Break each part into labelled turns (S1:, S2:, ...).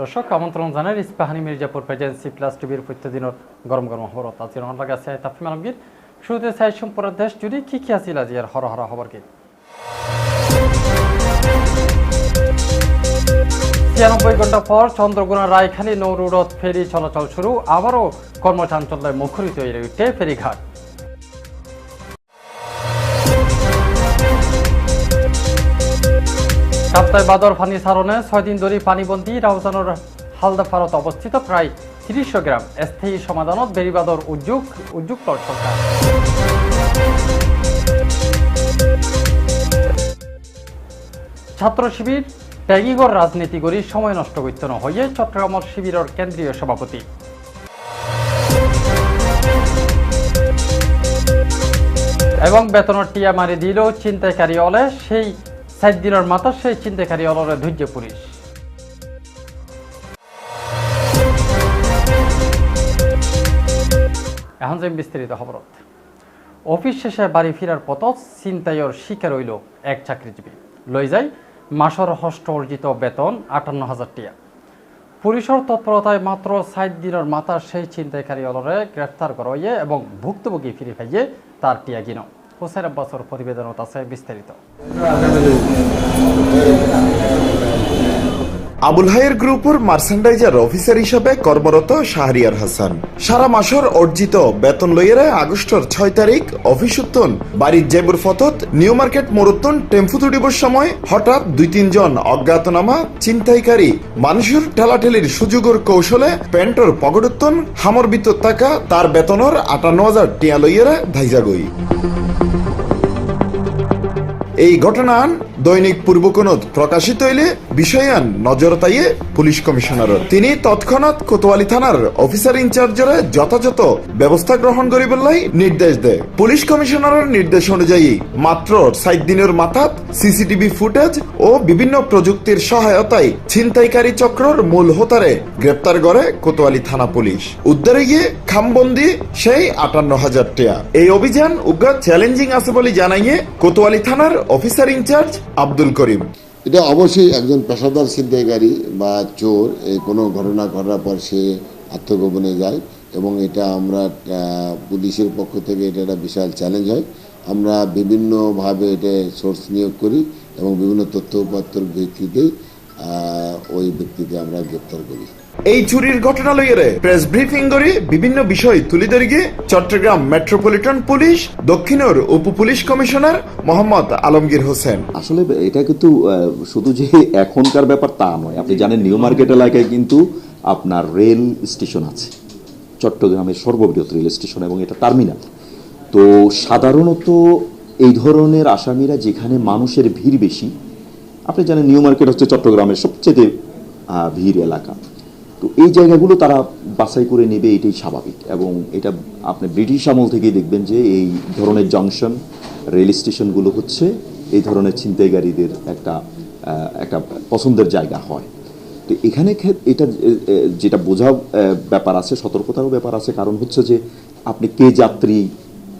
S1: দর্শক, আমন্ত্রণ জানাই ইস্পাহানি মির্জাপুর প্রেজেন্সি প্লাস টিভির প্রত্যেকদিনের গরম গরম খবর আজকে আমার লাগে আছে তাফিম আলমগীর। শুরুতে চাই সম্পূর্ণ দেশ জুড়ে কি কি আছিল আজি আর হর হর খবর কি ছিয়ানব্বই ঘণ্টা পর চন্দ্রগুনা রায়খালী নৌরুডত ফেরি চলাচল শুরু। আবারও কর্মচাঞ্চল্যে মুখরিত হয়ে উঠে ফেরিঘাট। কাপ্তায় বাদর ফানি সারণে ছয় দিন ধরে পানিবন্দী রাউজানোর হালদাফারত অবস্থিত প্রায় তিরিশশো গ্রাম। স্থায়ী সমাধানত বেরিবাদর উদ্যোগ উদ্যোগ সরকার। ছাত্র শিবির ট্যাগিগর রাজনীতি করি সময় নষ্ট করতে হইয়ে চট্টগ্রামের শিবিরের কেন্দ্রীয় সভাপতি। এবং বেতনের টিয়া মারি দিল চিন্তাকারী অলে সেই সাত দিনের মাথা সেই চিন্তাকারী অলরে ধৈর্য পুলিশ। এখন যে বিস্তারিত খবরত। অফিস শেষে বাড়ি ফেরার পথ চিন্তায়র শিকার হইল এক চাকরিজীবী। লই যায় মাসর হস্ত অর্জিত বেতন আটান্ন হাজার টিয়া। পুলিশের তৎপরতায় মাত্র ষাট দিনের মাথা সেই ছিনতাইকারী অলরে গ্রেফতার করা হইয়ে এবং ভুক্তভোগী ফিরে পাইয়ে তার টিয়া গিন হোসেন আব্বাসর প্রতিবেদনত আছে বিস্তারিত।
S2: আবুল হায়ের গ্রুপের মার্সেন্ডাইজার অফিসার হিসাবে কর্মরত শাহরিয়ার হাসান। সারা মাসের অর্জিত বেতন লইয়েরে আগস্টর ছয় তারিখ অফিস উত্তন বাড়ির জেবুর ফতত, নিউ মার্কেট মোরুত্তন টেম্পু তুডিবর সময় হঠাৎ দুই তিনজন অজ্ঞাতনামা চিন্তাইকারী মানুষের ঠেলাঠেলির সুযোগের কৌশলে প্যান্টর পগডুত্তন হামর বিতর টাকা, তার বেতনের আটান্ন হাজার টিয়া লইয়েরে ধাইজা গই। এই ঘটনান দৈনিক পূর্বকোণত প্রকাশিত হইলে বিষয়ান নজর তাইয়ে পুলিশ কমিশনার তিনি তৎক্ষণাৎ কোতোয়ালি থানার অফিসার ইনচার্জরে যথাযথ ব্যবস্থা গ্রহণ করিবলাই নির্দেশ দেয়। পুলিশ কমিশনারের নির্দেশ অনুযায়ী মাত্র সাত দিনের মাথাত সিসিটিভি ফুটেজ ও বিভিন্ন প্রযুক্তির সহায়তায় ছিনতাইকারী চক্রর মূল হোতারে গ্রেপ্তার করে কোতোয়ালি থানা পুলিশ। উদ্ধারে গিয়ে খামবন্দি সেই আটান্ন হাজার টিয়া। এই অভিযান উগ্র চ্যালেঞ্জিং আছে বলে জানাইয়ে কোতোয়ালি থানার অফিসার ইনচার্জ আব্দুল করিম।
S3: এটা অবশ্যই একজন পেশাদার ছিনতাইকারী বা চোর, এই কোনো ঘটনা ঘটার পর সে আত্মগোপনে যায় এবং এটা আমরা পুলিশের পক্ষ থেকে এটা একটা বিশাল চ্যালেঞ্জ হয়। আমরা বিভিন্নভাবে এটা সোর্স নিয়োগ করি এবং বিভিন্ন তথ্য উপাত্তর ভিত্তিতে ওই ব্যক্তিকে আমরা গ্রেপ্তার করি।
S2: এই চুরির ঘটনা লইয়ে প্রেস ব্রিফিং করে বিভিন্ন বিষয় তুলে ধরে গিয়ে চট্টগ্রাম মেট্রোপলিটন পুলিশ দক্ষিণের উপ পুলিশ কমিশনার মোহাম্মদ আলমগীর হোসেন।
S4: আসলে এটা কিন্তু আহ, শুধু যে এখনকার ব্যাপার তা নয়। আপনি জানেন নিউ মার্কেট এলাকায় কিন্তু আপনার রেল স্টেশন আছে চট্টগ্রামের সর্ববৃহৎ রেল স্টেশন এবং এটা টার্মিনাল। তো সাধারণত এই ধরনের আসামিরা যেখানে মানুষের ভিড় বেশি, আপনি জানেন নিউ মার্কেট হচ্ছে চট্টগ্রামের সবচেয়ে ভিড় এলাকা। তো এই জায়গাগুলো তারা বাছাই করে নেবে, এটাই স্বাভাবিক। এবং এটা আপনি ব্রিটিশ আমল থেকেই দেখবেন যে এই ধরনের জংশন, রেল স্টেশনগুলো হচ্ছে এই ধরনের ছিনতাইকারীদের একটা একটা পছন্দের জায়গা হয়। তো এখানে এটা যেটা বোঝা ব্যাপার আছে, সতর্কতারও ব্যাপার আছে, কারণ হচ্ছে যে আপনি কে যাত্রী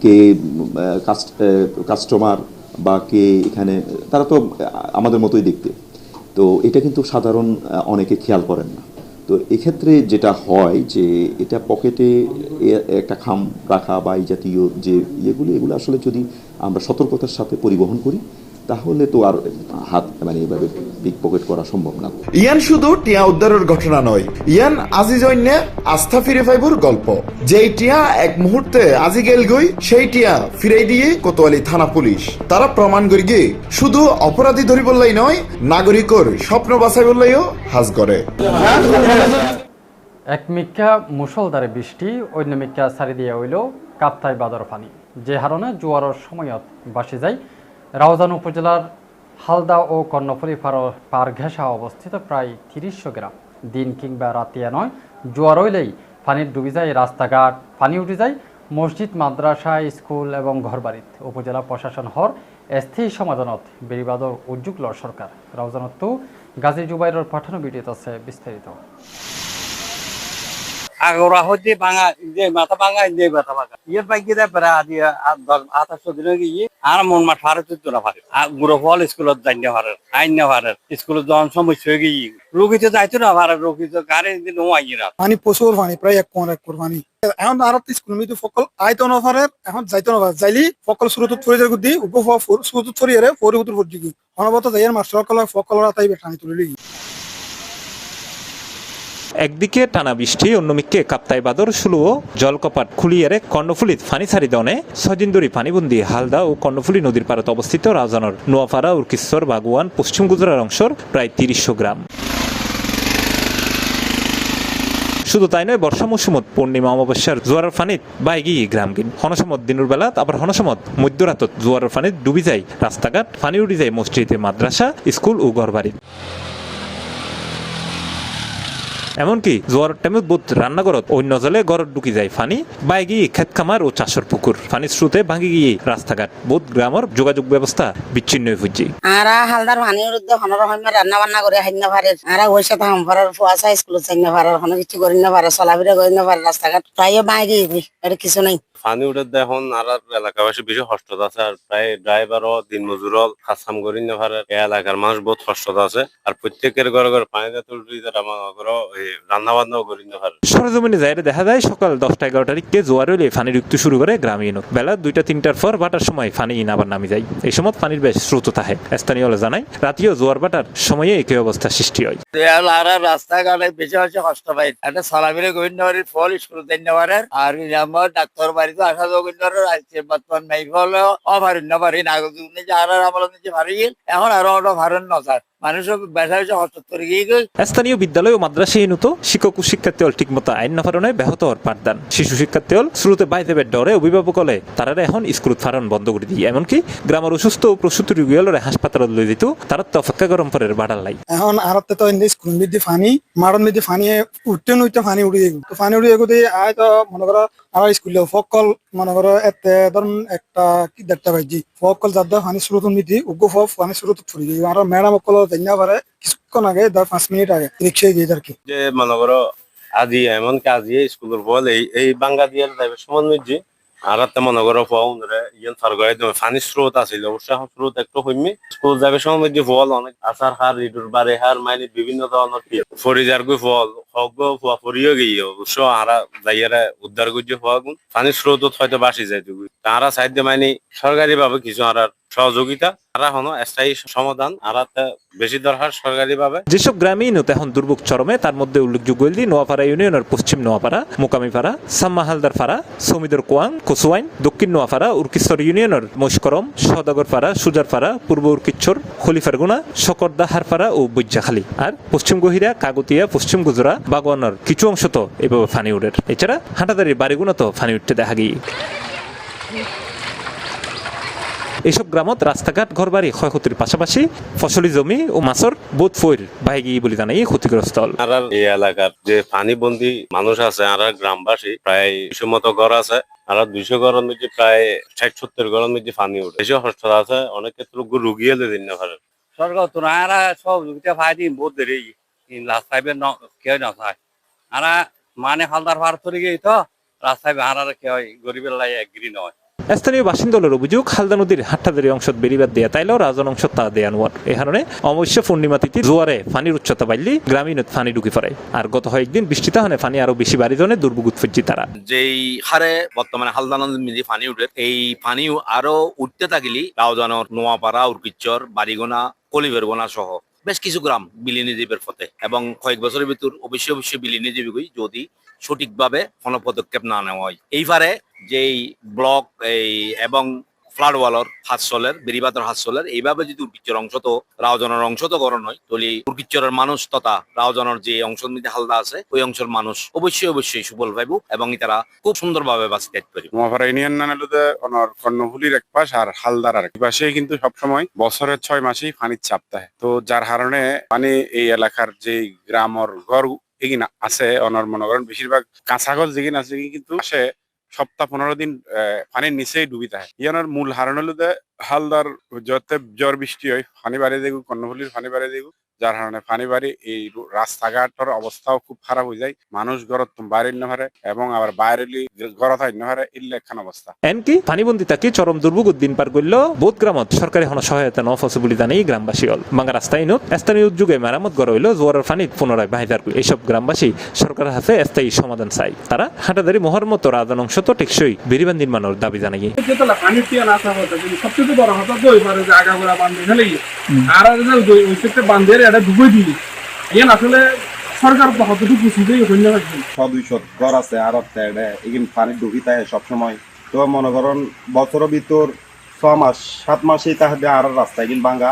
S4: কে কাস্টমার বা কে এখানে, তারা তো আমাদের মতোই দেখতে। তো এটা কিন্তু সাধারণ অনেকে খেয়াল করেন না। তো এক্ষেত্রে যেটা হয় যে এটা পকেটে একটা খাম রাখা বা এই জাতীয় যে ইয়েগুলি, এগুলো আসলে যদি আমরা সতর্কতার সাথে পরিবহন করি তাহলে তো আর হাত মানে এভাবে পিক পকেট করা সম্ভব না।
S2: ইয়ান শুধু টিয়া উদ্ধারের ঘটনা নয় ইয়ান আজি জন্য আস্থা ফিরে পাইবর গল্প। যেই টিয়া এক মুহূর্তে আজি গেল গই সেই টিয়া ফিরাই দিয়ে কোতোয়ালি থানা পুলিশ। তারা প্রমাণ করি গিয়ে শুধু অপরাধী ধরি বললেই নয় নাগরিকর স্বপ্ন বাছাই বললেইও হাজ করে।
S1: এক মিক্কা মুসলধারে বৃষ্টি অন্য মিক্কা সারি দিয়া হইল কাপ্তাই বাদর ফানি যে হারণে জোয়ারের সময়ত বাসি যায় রাউজান উপজেলার হালদা ও কর্ণফুলি পার- পার ঘেঁষা অবস্থিত প্রায় তিরিশশো গ্রাম। দিন কিংবা রাতিয়া নয়, জোয়ার হইলেই পানির ডুবি যায়, রাস্তাঘাট পানি উঠে যায়, মসজিদ, মাদ্রাসা, স্কুল এবং ঘরবাড়িত। উপজেলা প্রশাসন হর স্থায়ী সমাধানত বেরিবাদর উদ্যোগ লর সরকার। রাউজানত গাজী জুবাইরের পাঠানো ভিডিওত আছে বিস্তারিত।
S5: আগরা হচ্ছে বাঙা যে মাথা বাঙা যে মাথা বাঙা ইয়ে বাইকে দেয় প্রায় আদি আঠাশশো দিন গিয়ে আর মন মাঠ ফারে তুই না পারে গুড়ো ফল স্কুলত যাই না পারে আইন না পারে স্কুলত যখন সমস্যা হয়ে গিয়ে রোগী তো যাইতো না পারে রোগী তো গাড়ি দিন ও আইয়ে না।
S6: পানি প্রচুর পানি, প্রায় এক কোন এক কোর পানি। এখন আর স্কুল মিতু ফকল আইতো নফারের এখন যাইতো নফার যাইলি ফকল সুরতুত ফরি যার গুদি উপ সুরতুত ফরি আরে, ফরি উত্তর গি অনবত যাইয়ার মাস্টার সকল ফকল তাই বেটানি তুলি
S7: একদিকে টানা বৃষ্টি, অন্যদিকে কাপ্তাই বাদর সুলুও জলকপাট খুলিয়ারে কর্ণফুলিত ফানি ছাড়ি দনে। সজিন্দরি পানিবন্দি হালদা ও কর্ণফুলি নদীর পারত অবস্থিত রাজনর নোয়াপাড়া, উর্কিশ্বর, বাগুয়ান, পশ্চিম গুজরাট অংশর প্রায় তিরিশশো গ্রাম। শুধু তাই নয়, বর্ষা মৌসুমত পূর্ণিমা অমাবস্যার জোয়ারের ফানিত বাইগি গ্রামগিন হনসমত দিনুর বেলা, আবার হনসমত মধ্যরাতত জোয়ারের ফানিত ডুবি যায় রাস্তাঘাট, ফানি উড়ি যায় মসজিদে, মাদ্রাসা, স্কুল ও ঘরবাড়ি। এমনকি জোয়ার টাইমে বোধ রান্নাঘরত অন্য জলে ঘর ঢুকি যায় ফানি বাই গিয়ে খেত খামার ও চাষর পুকুর ফানির স্রোতে ভাঙি গিয়ে রাস্তাঘাট বোধ গ্রামের যোগাযোগ ব্যবস্থা বিচ্ছিন্ন হয়ে ফুটছে।
S8: আরা হালদার পানির উদ্যোগ হনর সময় রান্না বান্না করে হাইন্য পারে আরা ওই সাথে হামফারার ফুয়াশা স্কুল চাইন্য না হন কিছু করি না পারে চলাফেরা করি না পারে রাস্তাঘাট প্রায় বাই গিয়ে এটা কিছু নাই।
S9: পানি উঠে দেখুন আর এলাকাবাসী বেশি কষ্টত আছে। আর প্রায় ড্রাইভারও দিন মজুরও কাজ করি না পারে এই এলাকার মানুষ বহুত কষ্টত আছে। আর প্রত্যেকের ঘরে ঘরে পানি দিয়ে রান্না বান্নাও করি না পারে
S7: সরজমিনে যাইরে দেখা যায় সকাল দশটা এগারোটার দিকে জোয়ার হলে ফানি ঢুকতে শুরু করে গ্রামীণ। বেলা দুইটা তিনটার পর বাটার সময় ফানি ইন আবার নামি যায়। এই সময় পানির বেশ স্রোত থাকে স্থানীয় জানায় রাতিও জোয়ার বাটার সময়ে একই অবস্থা সৃষ্টি হয়।
S5: রাস্তাঘাটে বেশি হচ্ছে কষ্ট পাই। একটা চলাফেরা করি না ফল স্কুল দেন আর আমার ডাক্তার বাড়িতে আসা যাওয়া বর্তমান মেঘ ফল অভারণ্য পারি না যে আর আমল নিচে ভারি এখন আরও ওটা ভারণ না স্যার
S7: স্থানীয় বিদ্যালয় ও মাদ্রাসাহীনত শিক্ষক ও শিক্ষার্থী হল ঠিকমতো আইন নাফারণে ব্যাহত হওয়ার পাঠদান শিশু শিক্ষার্থী হল শুরুতে বাইতে বের ডরে অভিভাবক হলে তারা এখন স্কুল ফারণ বন্ধ করে দিয়ে এমনকি গ্রামের অসুস্থ ও প্রসূতি রোগী হলে হাসপাতালত লই দিত তারা তো অপেক্ষা গরম পরের বাড়ার লাই
S6: এখন আর তো স্কুল মিদি ফানি মারন মিদি ফানি উঠতে নুইতে ফানি উড়ি যাইব তো ফানি উড়ি যাইব আয় তো মনে করো আমার স্কুলে ফকল মনে করো এতে ধরুন একটা কি দেখতে পাইছি ফকল যার হানি শুরুত মিটি উগ্র ফক ফানি শুরুত ফুরি। যাইব আর ম্যাডাম অকল জানা পারে, কিছুক্ষণ আগে, ধর পাঁচ মিনিট আগে, রিক্সায় গিয়ে আর কি।
S9: যে মনে করো আজি এমন কাজি স্কুলের বল, এই এই বাঙ্গা দিয়ে সমান মিজি আর একটা মনে করো ফোন রে ইয়েন ফার গড়াই ফানি স্রোত আছিল, অবশ্য এখন স্রোত একটু হইমি স্কুল যাবে সময় যে ফল অনেক আসার হার রিডুর বারে হার, মাইনি বিভিন্ন ধরনের ফরিজার গই ফল হগ গো ফুয়া ফরিও গিয়ে, অবশ্য আরা যাইয়ারা উদ্ধার করছে ফুয়া গুণ। ফানি স্রোত হয়তো বাসি যাইতে তারা সাইড মাইনি সরকারি ভাবে কিছু আর সহযোগিতা আর হনো স্থায়ী সমাধান আর বেশি দরকার সরকারি ভাবে
S7: যেসব গ্রামীণ এখন দুর্ভোগ চরমে, তার মধ্যে উল্লেখযোগ্য হইল নোয়াপাড়া ইউনিয়নের পশ্চিম নোয়াপাড়া মোকামিপাড়া সাম্মা হালদার পাড়া সমিদর কোয়াং, কসুয়াইন, দক্ষিণ নোয়াপাড়া উর্কিশ্বর ইউনিয়নের মস্করম, সদাগর পাড়া সুজার পাড়া পূর্ব উর্কিচ্ছর খলিফারগুনা সকরদা হারপাড়া ও বৈজাখালী আর পশ্চিম গহিরা কাগতিয়া পশ্চিম গুজরা, বাগওয়ানার কিছু অংশ তো এভাবে ফানি উঠের এছাড়া হাঁটাদারির বাড়িগুলো তো ফানি উঠতে দেখা গিয়ে। এইসব গ্রামত রাস্তাঘাট ঘরবাড়ি ক্ষয়ক্ষতির পাশাপাশি ফসলি জমি ও মাছর বোধ ফৈর বাইগি বলে জানাই ক্ষতিগ্রস্ত হল।
S9: আর এই এলাকার যে পানি বন্দি মানুষ আছে আর গ্রামবাসী প্রায় দুশো মতো ঘর আছে আর দুইশো ঘরের মধ্যে প্রায় ষাট সত্তর ঘরের মধ্যে পানি উঠে। বেশি হস্টাল আছে অনেক ক্ষেত্রে রুগী হলে দিন না পারে
S5: সরকার তো না সহযোগিতা পাই দিন দেরি লাস্ট টাইমে কেউ না আর মানে হালদার ভার গিয়ে তো রাস্তায় আর কেউ গরিবের লাই এগ্রি নয়
S7: স্থানীয় বাসিন্দাদের অভিযোগ হালদা নদীর হাট্টাদারি অংশ বেরিবাদ দেয়া তাইলেও রাজন অংশ তা দেয়া নোয়ার এ কারণে অবশ্য পূর্ণিমা তিথি জোয়ারে পানির উচ্চতা বাড়লি গ্রামীণ পানি ঢুকি পড়ে। আর গত কয়েকদিন বৃষ্টিতে হনে পানি আরও বেশি বাড়ি জনে দুর্ভোগ উৎপত্তি তারা।
S10: যেই হারে বর্তমানে হালদা নদী মিলি পানি উঠে, এই পানি আরও উঠতে থাকিলি রাউজানোর নোয়াপাড়া, উর্কিচ্চর, বাড়িগোনা, কলিবেরগোনা সহ। বেশ কিছু গ্রাম বিলীনী দ্বীপের পথে এবং কয়েক বছরের ভিতর অবশ্যই অবশ্যই বিলীনী দ্বীপই যদি সঠিকভাবে কোনো পদক্ষেপ না নেওয়া হয়। এইবারে যেই ব্লক, এই এবং ফ্লাড ওয়ালর হাতসলের বেরিবাদর হাতসলের এইভাবে যদি উর্কিচ্চর অংশ তো রাওজনের অংশ তো করণ হয় তাহলে উর্কিচ্চরের মানুষ তথা রাওজনের যে অংশের মধ্যে হালদা আছে, ওই অংশের মানুষ অবশ্যই অবশ্যই সুফল পাইব এবং তারা খুব সুন্দরভাবে বাঁচি থাকতে পারিব।
S11: নোয়াপাড়া ইউনিয়ন নানালুতে ওনার কর্ণফুলির এক পাশ আর হালদার আর এক পাশে কিন্তু সবসময় বছরের ছয় মাসেই পানির চাপ থাকে তো যার কারণে পানি এই এলাকার যে গ্রামর ঘর এগিন আছে, ওনার মনে করেন বেশিরভাগ কাঁচাগল যেগিন আছে কিন্তু আসে সপ্তাহ পনেরো দিন পানির নিচেই ডুবি থাকে ইয়ানোর মূল হারণ যে হালদার যতে জ্বর বৃষ্টি হয় ফানি বাড়ি দেখু কর্ণফুলির ফানি বাড়ি দেখু যার কারণে ফানি বাড়ি এই রাস্তাঘাটের অবস্থাও খুব খারাপ হয়ে যায়। মানুষ ঘরত বাইরে পারে এবং আবার বাইরে ঘরত আইন পারে ইল্লে একখান অবস্থা।
S7: এনকি পানিবন্দী তাকে চরম দুর্ভোগ দিন পার করল বোধ গ্রামত। সরকারি হন সহায়তা ন ফসে বলে জানাই গ্রামবাসী হল বাঙ্গা রাস্তা ইনত স্থানীয় উদ্যোগে মেরামত গড় হইল জোয়ারের পানিত পুনরায় বাহিদার এইসব গ্রামবাসী সরকারের হাতে স্থায়ী সমাধান চাই তারা হাঁটাদারি মহর মতো রাজন অংশ তো টেকসই বেরিবান নির্মাণের দাবি জানাই
S6: যেতলা কিন্তু বড় কথা দই পারে যে আগাগোড়া বান্ধে ফেলে আর আর যে ওই- বান্ধে এটা ডুবে দিলি। ইয়ান আসলে সরকার তো কতটুকু বুঝিতেই হইলে
S12: রাখবে সদুই আছে আর এখানে পানি ডুবি তাই সবসময়। তো মনে করেন বছরের ভিতর ছ মাস সাত মাসেই তাহলে আর রাস্তা কিন্তু ভাঙ্গা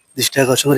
S13: দৃষ্টি আকর্ষণ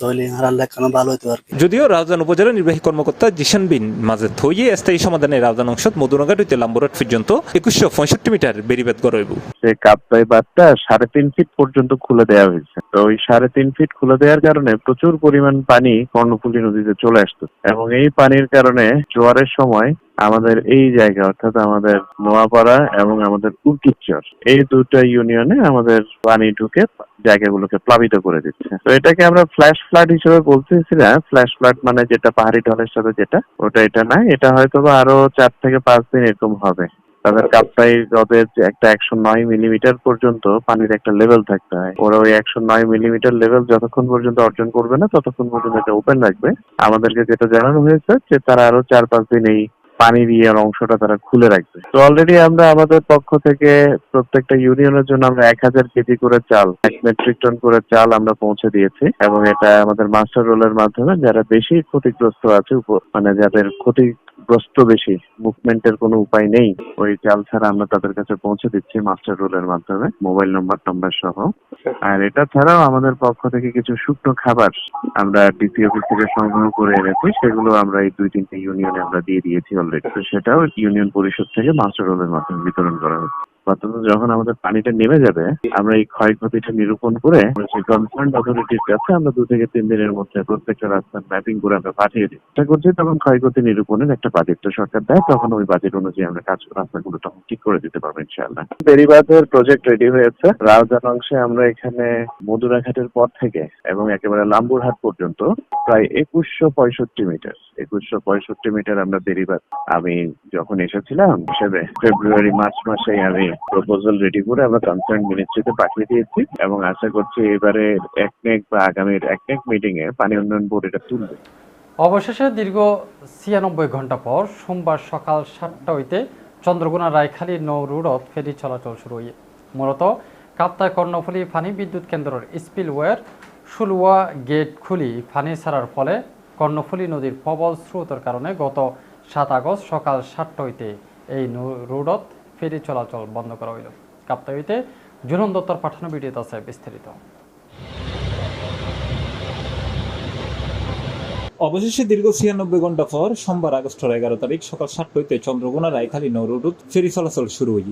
S13: তাহলে লেখানো ভালো হইতো আর
S7: যদিও রাউজান উপজেলা নির্বাহী কর্মকর্তা জিশান বিন মাঝে থইয়ে স্থায়ী সমাধানে রাউজান অংশত মধুনগর হইতে লাম্বরট পর্যন্ত একুশশো পঁয়ষট্টি মিটার বেরিবেদ গড়াইব
S12: সে কাপ্তাই বাঁধটা সাড়ে তিন ফিট পর্যন্ত খুলে দেওয়া হয়েছে। তো ওই সাড়ে তিন ফিট খুলে দেওয়ার কারণে প্রচুর পরিমাণ পানি কর্ণফুলী নদীতে চলে আসতো। এবং এই পানির কারণে জোয়ারের সময় আমাদের এই জায়গা, অর্থাৎ আমাদের নোয়াপাড়া এবং আমাদের উর্কিচর এই দুটা ইউনিয়নে আমাদের পানি ঢুকে জায়গাগুলোকে প্লাবিত করে দিচ্ছে। তো এটাকে আমরা ফ্ল্যাশ ফ্লাড হিসেবে বলতেছি না। ফ্ল্যাশ ফ্লাড মানে যেটা পাহাড়ি ঢলের সাথে যেটা, ওটা এটা না, এটা হয়তো বা আরও চার থেকে পাঁচ দিন এরকম হবে। তাদের কাপ্তাই হ্রদের একটা একশো নয় মিলিমিটার পর্যন্ত পানির একটা লেভেল থাকতে হয়। ওরা ওই একশো নয় মিলিমিটার লেভেল যতক্ষণ পর্যন্ত অর্জন করবে না, ততক্ষণ পর্যন্ত এটা ওপেন রাখবে। আমাদেরকে যেটা জানানো হয়েছে যে তারা আরও চার পাঁচ দিন এই পানি দিয়ে অংশটা তারা খুলে রাখবে। তো অলরেডি আমরা আমাদের পক্ষ থেকে প্রত্যেকটা ইউনিয়নের জন্য আমরা এক হাজার কেজি করে চাল, এক মেট্রিক টন করে চাল আমরা পৌঁছে দিয়েছি এবং এটা আমাদের মাস্টার রোলের মাধ্যমে যারা বেশি ক্ষতিগ্রস্ত আছে মানে যাদের ক্ষতিগ্রস্ত বেশি। মুভমেন্টের কোনো উপায় নেই। ওই চাল ছাড়া আমরা তাদের কাছে পৌঁছে দিচ্ছি মাস্টার রোলের মাধ্যমে মোবাইল নম্বর টম্বর সহ। আর এটা ছাড়াও আমাদের পক্ষ থেকে কিছু শুকনো খাবার আমরা অফিস থেকে সংগ্রহ করে এনেছি। সেগুলো আমরা এই দুই তিনটে ইউনিয়নে আমরা দিয়ে দিয়েছি অলরেডি তো সেটাও ইউনিয়ন পরিষদ থেকে মাস্টার রোলের মাধ্যমে বিতরণ করা হচ্ছে। যখন আমাদের পানিটা নেমে যাবে, আমরা এই ক্ষয়ক্ষতিটা নিরূপণ করে কনসার্ন অথরিটির কাছে আমরা দু থেকে তিন দিনের মধ্যে প্রত্যেকটা রাস্তার ম্যাপিং করে আমরা পাঠিয়ে দিই। চেষ্টা করছি তখন ক্ষয়ক্ষতি নিরূপণের একটা বাজেট সরকার দেয়, তখন ওই বাজেট অনুযায়ী আমরা কাজ, রাস্তাগুলো তখন ঠিক করে দিতে পারব প্রজেক্ট রেডি হয়েছে। রাউজান অংশে আমরা এখানে মধুরাঘাটের পর থেকে এবং একেবারে লাম্বুরহাট পর্যন্ত প্রায় একুশশো পঁয়ষট্টি মিটার। একুশশো পঁয়ষট্টি মিটার আমরা বেরিবাদ আমি যখন এসেছিলাম, হিসেবে ফেব্রুয়ারি, মার্চ মাসে আমি প্রপোজাল রেডি করে আমরা কনসার্ন মিনিস্ট্রিতে পাঠিয়ে দিয়েছি এবং আশা করছি এবারে একনেক বা আগামীর একনেক মিটিং এ পানি উন্নয়ন বোর্ড এটা তুলবে।
S1: অবশেষে দীর্ঘ ছিয়ানব্বই ঘণ্টা পর সোমবার সকাল সাতটা হইতে চন্দ্রগুনা রায়খালী নৌ রোডত ফেরি চলাচল শুরু হয়ে মূলত কাপ্তায় কর্ণফুলী ফানি বিদ্যুৎ কেন্দ্রের স্পিলওয়ের শুলুয়া গেট খুলি ফানি ছাড়ার ফলে কর্ণফুলী নদীর প্রবল স্রোতের কারণে গত সাত আগস্ট সকাল সাতটা হইতে এই নৌ- রোডত ফেরি চলাচল বন্ধ করা হইল। কাপ্তাইতে জুরন দত্তর পাঠানো ভিডিওতে আছে বিস্তারিত।
S7: অবশেষে দীর্ঘ ছিয়ানব্বই ঘণ্টা পর সোমবার আগস্টের এগারো তারিখ সকাল সাতটা হইতে চন্দ্রকোনা রায়খালী নৌরুট ফেরি চলাচল শুরু হই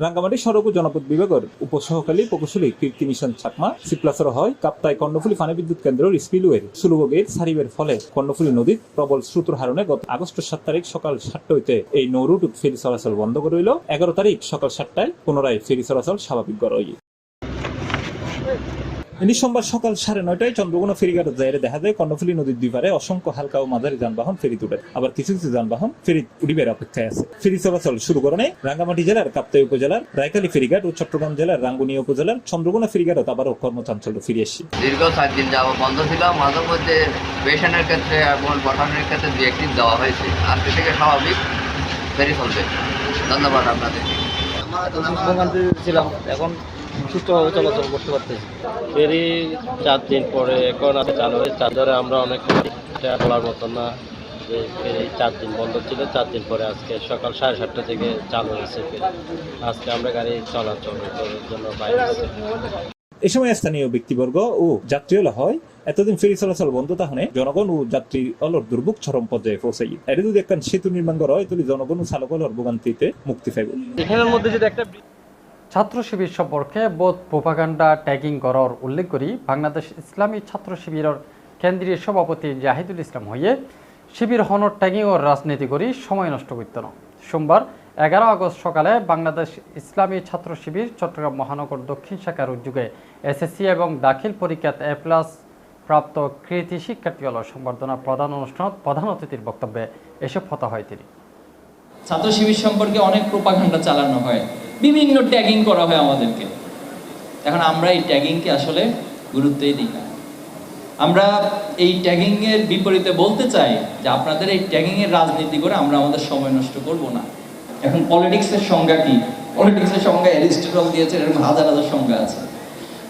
S7: রাঙ্গামাটি সড়ক ও জনপদ বিভাগের উপসহকারী প্রকৌশলী কীর্তি মিশন চাকমা সিপ্লাসর হয় কাপ্তায় কর্ণফুলী পানি বিদ্যুৎ কেন্দ্রের স্পিলওয়ের সুলভগের সারিবের ফলে কর্ণফুলী নদীর প্রবল স্রোতর হারণে গত আগস্ট সাত তারিখ সকাল সাতটা হইতে এই নৌরুট ফেরি চলাচল বন্ধ করে রইল। এগারো তারিখ সকাল সাতটায় পুনরায় ফেরি চলাচল স্বাভাবিক করা হই ইনি সোমবার সকাল সাড়ে নয়টায় চন্দ্রকোনা ফেরিঘাটের জায়গায় দেখা যায় কর্ণফুলী নদীর দুই পারে অসংখ্য হালকা ও মাঝারি যানবাহন ফেরি তুলে। আবার কিছু কিছু যানবাহন ফেরি উড়িবের অপেক্ষায় আছে। ফেরি চলাচল শুরু করে নেই রাঙ্গামাটি জেলার কাপ্তাই উপজেলার রায়কালী ফেরিঘাট ও চট্টগ্রাম জেলার রাঙ্গুনিয়া উপজেলার চন্দ্রকোনা ফেরিঘাটত আবারও কর্মচাঞ্চল্য ফিরে এসেছে
S5: দীর্ঘ সাত দিন যাব বন্ধ ছিল। মাঝে মধ্যে পেশেন্টের ক্ষেত্রে এবং বসানোর ক্ষেত্রে দু একদিন দেওয়া হয়েছে। আজকে থেকে স্বাভাবিক ফেরি চলবে। ধন্যবাদ আপনাদের।
S13: ছিলাম। এখন সুস্থভাবে চলাচল করতে পারতেছি। ফেরি চার দিন পরে এখন আছে চালু হয়েছে। চার ধরে আমরা অনেক এটা বলার মতো না যে ফেরি চার দিন বন্ধ ছিল। চার দিন পরে আজকে সকাল সাড়ে সাতটা থেকে চালু হয়েছে ফেরি। আজকে আমরা গাড়ি চলাচল করার জন্য বাইরে আছি।
S7: এ সময় স্থানীয় ব্যক্তিবর্গ ও যাত্রীরা হয় এতদিন ফেরি চলাচল বন্ধ তাহলে জনগণ ও যাত্রী অলর দুর্ভোগ চরম পর্যায়ে পৌঁছাই এটা যদি একটা সেতু নির্মাণ করা হয় তাহলে জনগণ ও চালক অলর ভোগান্তিতে মুক্তি পাইব।
S1: ছাত্র শিবির সম্পর্কে বোধ প্রোপাগান্ডা ট্যাগিং করার উল্লেখ করি। বাংলাদেশ ইসলামী ছাত্র শিবিরের কেন্দ্রীয় সভাপতি জাহিদুল ইসলাম হইয়ে শিবির হনর ট্যাগিং ও রাজনীতি করি, সময় নষ্ট করত না। সোমবার এগারো আগস্ট সকালে বাংলাদেশ ইসলামী ছাত্র শিবির চট্টগ্রাম মহানগর দক্ষিণ শাখার উদ্যোগে এসএসসি এবং দাখিল পরীক্ষাত এ প্লাস প্রাপ্ত কৃতি শিক্ষার্থীগুলোর সম্বর্ধনা প্রধান অনুষ্ঠানত প্রধান অতিথির বক্তব্যে এসব কথা হয় তিনি।
S14: ছাত্র শিবির সম্পর্কে অনেক প্রোপাগান্ডা চালানো হয়। বিভিন্ন ট্যাগিং করা হয় আমাদেরকে। এখন আমরা এই ট্যাগিংকে আসলে গুরুত্বই দিই না। আমরা এই ট্যাগিংয়ের বিপরীতে বলতে চাই যে আপনাদের এই ট্যাগিংয়ের রাজনীতি করে আমরা আমাদের সময় নষ্ট করব না। এখন পলিটিক্সের সংজ্ঞা কি? পলিটিক্সের সংজ্ঞা অ্যারিস্টটল দিয়েছে এরকম হাজার হাজার সংজ্ঞা আছে।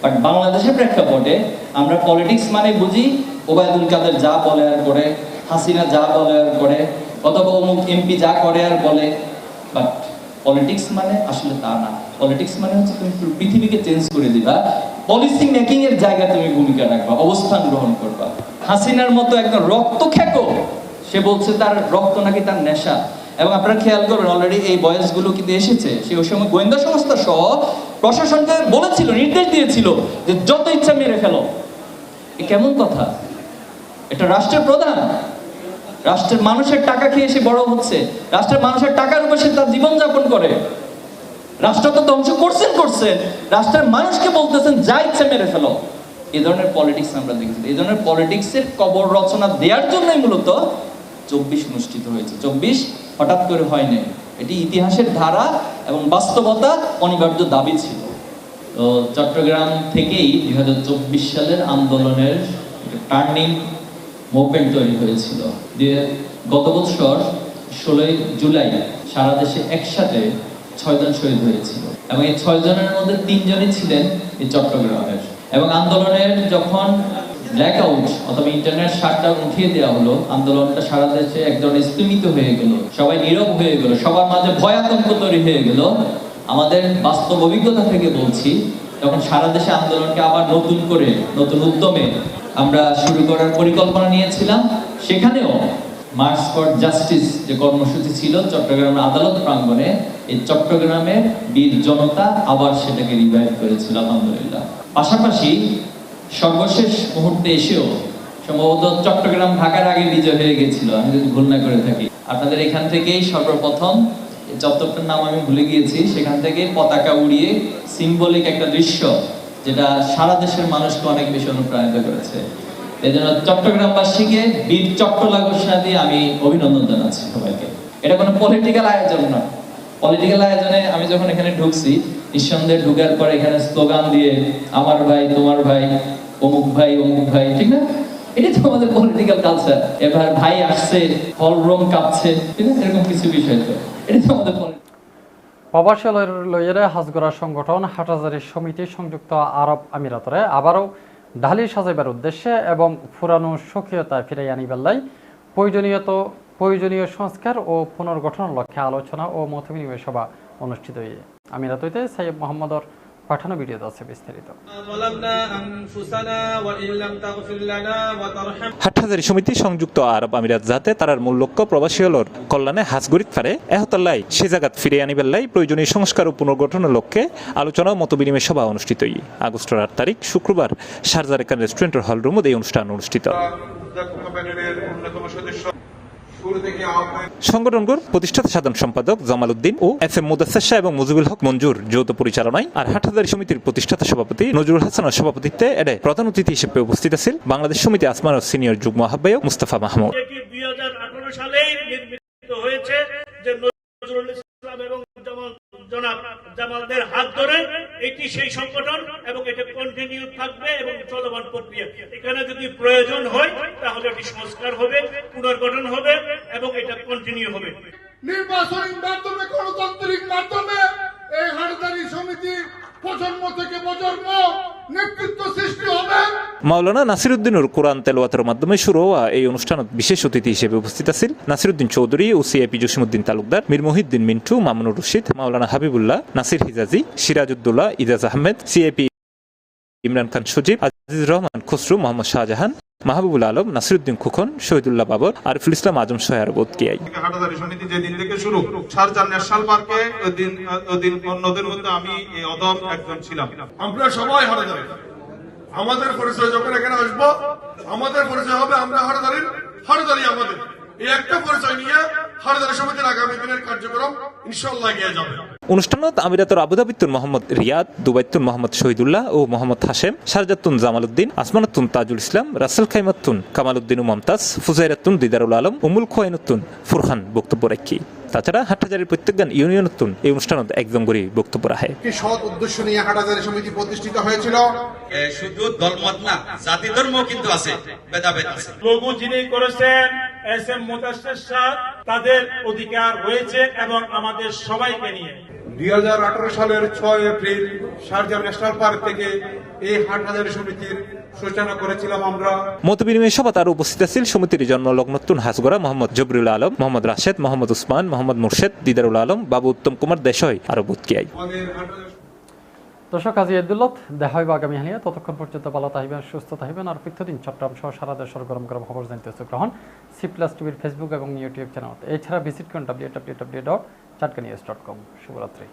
S14: বাট বাংলাদেশের প্রেক্ষাপটে আমরা পলিটিক্স মানে বুঝি ওবায়দুল কাদের যা বলে আর করে, হাসিনা যা বলে আর করে, অথবা অমুক এমপি যা করে আর বলে। বাট পলিটিক্স মানে আসলে তা না। পলিটিক্স মানে হচ্ছে তুমি পৃথিবীকে চেঞ্জ করে দিবা। পলিসি মেকিং এর জায়গায় তুমি ভূমিকা রাখবা, অবস্থান গ্রহণ করবা। হাসিনার মতো একদম রক্ত খেকো সে বলছে তার রক্ত নাকি তার নেশা। এবং আপনারা খেয়াল করবেন অলরেডি এই বয়সগুলো কিন্তু এসেছে। সে ওই সময় গোয়েন্দা সংস্থা সহ প্রশাসনকে বলেছিল, নির্দেশ দিয়েছিল যে যত ইচ্ছা মেরে ফেলো। এ কেমন কথা? এটা রাষ্ট্রের প্রধান। রাষ্ট্রের মানুষের টাকা খেয়ে সে বড় হচ্ছে। রাষ্ট্রের মানুষের টাকার উপর সে তার জীবন যাপন করে। রাষ্ট্র তো ধ্বংস করছেন করছেন। রাষ্ট্রের মানুষকে বলতেছেন, যা ইচ্ছে মেরে ফেলো। এ ধরনের পলিটিক্স আমরা দেখেছি। এই ধরনের পলিটিক্সের কবর রচনা দেওয়ার জন্যই মূলত চব্বিশ অনুষ্ঠিত হয়েছে। চব্বিশ হঠাৎ করে হয়নি এটি ইতিহাসের ধারা এবং বাস্তবতা অনিবার্য দাবি ছিল। তো চট্টগ্রাম থেকেই দুই হাজার চব্বিশ সালের আন্দোলনের টার্নিং মুভমেন্ট তৈরি হয়েছিল। দিয়ে গত বছর ষোলোই জুলাই সারা দেশে একসাথে ছয়জন শহীদ হয়েছিল এবং এই ছয় জনের মধ্যে তিনজনই ছিলেন এই চট্টগ্রামের। এবং আন্দোলনের যখন ব্ল্যাক আউট অথবা ইন্টারনেট শাটডাউন উঠিয়ে দেওয়া হলো, আন্দোলনটা সারা দেশে এক ধরনের স্থিমিত হয়ে গেল, সবাই নীরব হয়ে গেল, সবার মাঝে ভয় আতঙ্ক তৈরি হয়ে গেল। আমাদের বাস্তব অভিজ্ঞতা থেকে বলছি তখন সারা দেশে আন্দোলনকে আবার নতুন করে, নতুন উদ্যমে আমরা শুরু করার পরিকল্পনা নিয়েছিলাম। সেখানেও মার্চ ফর জাস্টিস যে কর্মসূচি ছিল চট্টগ্রাম আদালত প্রাঙ্গণে এই চট্টগ্রামের বীর জনতা আবার সেটাকে রিভাইভ করেছিল, আলহামদুলিল্লাহ। পাশাপাশি সর্বশেষ মুহূর্তে এসেও সম্ভবত চট্টগ্রাম ঢাকার আগে বিজয় হয়ে গেছিল, আমি যদি ভুল না করে থাকি। আপনাদের এখান থেকেই সর্বপ্রথম চত্বরটার নাম আমি ভুলে গিয়েছি, সেখান থেকে পতাকা উড়িয়ে সিম্বলিক একটা দৃশ্য যেটা সারা দেশের মানুষকে অনেক বেশি অনুপ্রাণিত করেছে। এই জন্য চট্টগ্রামবাসীকে বীর চট্টলা ঘোষণা দিয়ে আমি অভিনন্দন জানাচ্ছি সবাইকে। এটা কোনো পলিটিক্যাল আয়োজন না পলিটিক্যাল আয়োজনে আমি যখন এখানে ঢুকছি, নিঃসন্দেহে ঢুকার পর এখানে স্লোগান দিয়ে, আমার ভাই, তোমার ভাই, অমুক ভাই অমুক ভাই ঠিক না? এটা তো আমাদের পলিটিক্যাল কালচার এবার ভাই আসছে হল রুম কাঁপছে, ঠিক আছে এরকম কিছু বিষয় তো। এটা তো আমাদের political
S1: প্রবাসী লইয়েরে হাজগড়া সংগঠন হাটাজারি সমিতি সংযুক্ত আরব আমিরাতরে আবারও ঢালি সাজাইবার উদ্দেশ্যে এবং পুরানো সক্রিয়তা ফিরাই আনিবেলাই প্রয়োজনীয়ত প্রয়োজনীয় সংস্কার ও পুনর্গঠনের লক্ষ্যে আলোচনা ও মতবিনিময় সভা অনুষ্ঠিত হয়ে আমিরাত হইতে সাইব মোহাম্মদর পাঠানো ভিডিও আছে বিস্তারিত।
S7: হাটহাজারি সমিতি সংযুক্ত আরব আমিরাত যাতে তারার মূল লক্ষ্য প্রবাসী হলর কল্যাণে হাসগরিত ফারে এহতাল্লাই সে জাগাত ফিরে আনিবেল্লাই প্রয়োজনীয় সংস্কার ও পুনর্গঠনের লক্ষ্যে আলোচনা ও মতবিনিময় সভা অনুষ্ঠিত আগস্টের আট তারিখ শুক্রবার শারজার একান রেস্টুরেন্টের হল রুমে এই অনুষ্ঠান অনুষ্ঠিত। সংগঠনগুর প্রতিষ্ঠাতা সাধারণ সম্পাদক জামাল উদ্দিন ও এফ এম মুদাসের শাহ এবং মুজিবুল হক মঞ্জুর যৌথ পরিচালনায় আর হাটহাজারি সমিতির প্রতিষ্ঠাতা সভাপতি নজরুল হাসানের সভাপতিত্বে এডে প্রধান অতিথি হিসেবে উপস্থিত আছেন বাংলাদেশ সমিতি আসমান সিনিয়র যুগ্ম আহ্বায়ক মুস্তাফা মাহমুদ।
S15: দুই হাজার আঠারো নির্মিত হয়েছে যে নজরুল ইসলাম এবং জামাল জামালদের হাত ধরে, এটি সেই সংগঠন এবং এটা কন্টিনিউ থাকবে এবং চলমান প্রক্রিয়া। এখানে যদি প্রয়োজন হয়, তাহলে এটি সংস্কার হবে, পুনর্গঠন হবে এবং এটা কন্টিনিউ হবে।
S16: নির্বাচনের মাধ্যমে গণতান্ত্রিক মাধ্যমে এই হাটদারি সমিতি প্রজন্ম থেকে প্রজন্ম নেতৃত্ব সৃষ্টি হবে।
S7: মাওলানা নাসিরুদ্দিনের কোরআন তেলোয়াতের মাধ্যমে শুরু হওয়া এই অনুষ্ঠানত বিশেষ অতিথি হিসেবে উপস্থিত আছেন নাসিরুদ্দিন চৌধুরী ও সিআইপি জসিমুদ্দিন তালুকদার, মীর মহিউদ্দিন মিন্টু, মামুনুর রশিদ, মাওলানা হাবিবুল্লাহ, নাসির হিজাজি, সিরাজউদ্দৌলা, ইজাজ আহমেদ, সিআইপি ইমরান খান সজীব, আজিজুর রহমান খসরু, মোহাম্মদ শাহজাহান মাহবুবুল আলম নাসিরুদ্দিন খুকন শহীদুল্লাহ বাবর আরিফুল ইসলাম আজম সহায়র বোধ কে
S15: আই সমিতি যেদিন থেকে শুরু সারজান ন্যাশনাল পার্কে ওদিন ওদিন অন্যদের মধ্যে আমি এই অদম একজন ছিলাম। আমরা সবাই আমাদের পরিচয় যখন এখানে আসব আমাদের পরিচয় হবে আমরা হাটাদারির হাটাদারি আমাদের। এই একটা পরিচয় নিয়ে হাটাদারি সমিতির আগামী দিনের কার্যক্রম ইনশাল্লাহ এগিয়ে যাবে।
S7: অনুষ্ঠানত আমিরাতর আবুধাবিতুন মোহাম্মদ রিয়াদ দুবাইতুন মোহাম্মদ শহীদুল্লাহ ও মোহাম্মদ হাশেম শারজাতুন জামালউদ্দিন আসমানাতুন তাজুল ইসলাম রাসেল খাইমাতুন কামালউদ্দিন ও মমতাজ ফুজাইরাতুন দিদারুল আলম উমুল খোয়াইনুতুন ফুরহান বক্তব্য রাখি তাছাড়া হাটহাজারের প্রত্যেকগান ইউনিয়নতুন এই অনুষ্ঠানত একদম করে বক্তব্য রাখে।
S15: সৎ উদ্দেশ্য নিয়ে হাটাদারি সমিতি প্রতিষ্ঠিত হয়েছিল।
S17: শুধু দলমত না জাতি ধর্ম কিন্তু আছে ভেদাভেদ আছে।
S18: যিনি করেছেন এস এম সাহ তাদের অধিকার রয়েছে এবং আমাদের সবাইকে নিয়ে।
S15: দুই সালের ছয় এপ্রিল শারজাহ ন্যাশনাল পার্ক থেকে এই হাটহাজারি সমিতির সূচনা করেছিলাম আমরা।
S7: মত সভা তার উপস্থিত ছিল সমিতির হাসগড়া মোহাম্মদ জবরুল আলম মোহাম্মদ রাশেদ মোহাম্মদ উসমান মোহাম্মদ মুর্শেদ দিদারুল আলম বাবু উত্তম কুমার দেশই
S15: আরও
S1: দর্শক, আজি এদুল্লত দেখা হইব আগামী হালিয়া ততক্ষণ পর্যন্ত ভালো থাকবেন, সুস্থ থাকবেন। আর প্রতিদিন চট্টগ্রাম সহ সারা দেশের গরম গরম খবর জানতে গ্রহণ। সি প্লাস টিভির ফেসবুক এবং ইউটিউব চ্যানেল। এছাড়া ভিজিট করুন W W W dot Chatka news dot com শুভরাত্রি।